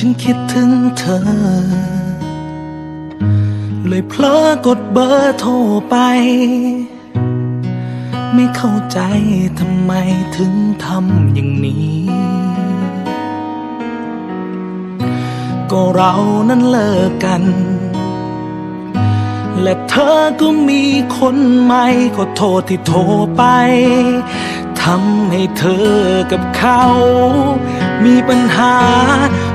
ฉันคิดถึงเธอ เลยเพลอกดเบอร์โทรไป ไม่เข้าใจทำไมถึงทำอย่างนี้ ก็เรานั้นเลิกกัน และเธอก็มีคนใหม่ขอโทษที่โทรไปทำให้เธอกับเขา มีปัญหา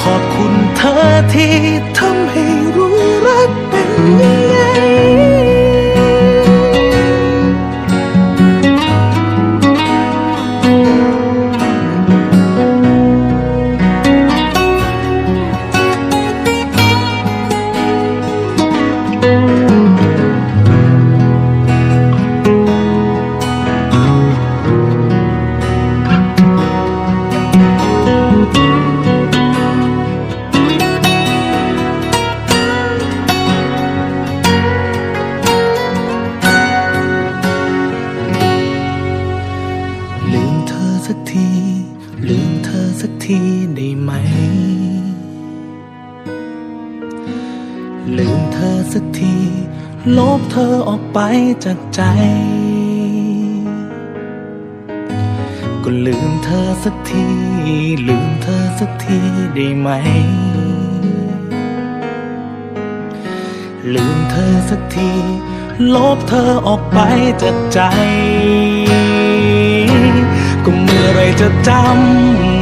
ขอบคุณเธอที่ทำให้รู้ สักทีได้ไหม ลืมเธอสักที ลบเธอออกไปจากใจ ก็ลืมเธอสักที ลืมเธอสักทีได้ไหม ลืมเธอสักที ลบเธอออกไปจากใจก็เมื่อไรจะจำ